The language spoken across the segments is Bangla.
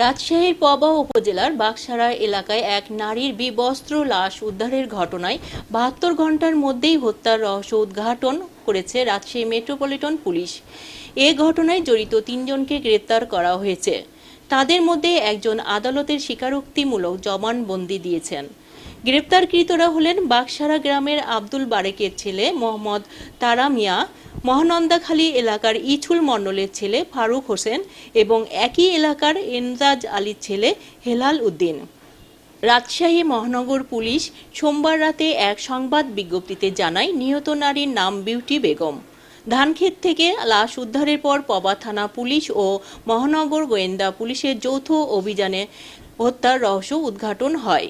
রাজশাহীর পবা উপজেলার বাগসারা এলাকায় এক নারীর বিবস্ত্র লাশ উদ্ধারের ঘটনায় বাহাত্তর ঘণ্টার মধ্যেই হত্যার রহস্য উদ্ঘাটন করেছে রাজশাহী মেট্রোপলিটন পুলিশ। এ ঘটনায় জড়িত তিনজনকে গ্রেপ্তার করা হয়েছে। তাদের মধ্যে একজন আদালতের স্বীকারোক্তিমূলক জবানবন্দি দিয়েছেন। গ্রেপ্তারকৃতরা হলেন বাগসারা গ্রামের আব্দুল বারেকের ছেলে মোহাম্মদ তারা মিয়া মহানন্দাখালী এলাকার ইছুল মণ্ডলের ছেলে ফারুক হোসেন এবং একই এলাকার এনজাজ আলীর ছেলে হেলাল উদ্দিন। রাজশাহী মহানগর পুলিশ সোমবার রাতে এক সংবাদ বিজ্ঞপ্তিতে জানায়, নিহত নারীর নাম বিউটি বেগম। ধানক্ষেত থেকে লাশ উদ্ধারের পর পবা থানা পুলিশ ও মহানগর গোয়েন্দা পুলিশের যৌথ অভিযানে হত্যার রহস্য উদ্ঘাটন হয়।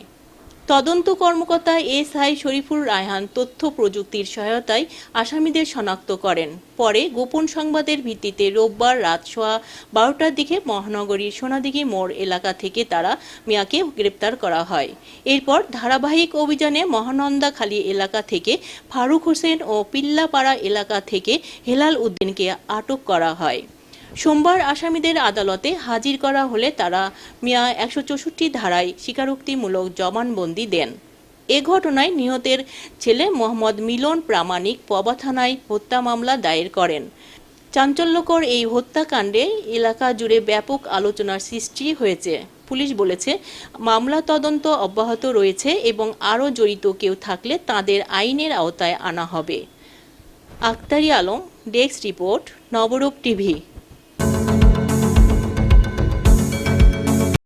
তদন্ত কর্মকর্তা এস আই শরীফুর রায়হান তথ্য প্রযুক্তির সহায়তায় আসামিদের শনাক্ত করেন। পরে গোপন সংবাদের ভিত্তিতে রোববার রাত সোয়া বারোটার দিকে মহানগরীর সোনাদিঘি মোড় এলাকা থেকে তারা মিয়াকে গ্রেপ্তার করা হয়। এরপর ধারাবাহিক অভিযানে মহানন্দাখালী এলাকা থেকে ফারুক হোসেন ও পিল্লাপাড়া এলাকা থেকে হেলাল উদ্দিনকে আটক করা হয়। সোমবার আসামিদের আদালতে হাজির করা হলে তারা মিয়া একশো চৌষট্টি ধারায় স্বীকারোক্তিমূলক জবানবন্দি দেন। এ ঘটনায় নিহতের ছেলে মোহাম্মদ মিলন প্রামাণিক পবা থানায় হত্যা মামলা দায়ের করেন। চাঞ্চল্যকর এই হত্যাকাণ্ডে এলাকা জুড়ে ব্যাপক আলোচনার সৃষ্টি হয়েছে। পুলিশ বলেছে, মামলা তদন্ত অব্যাহত রয়েছে এবং আরও জড়িত কেউ থাকলে তাদের আইনের আওতায় আনা হবে। Aktari Alam, desk report, Nabarup TV.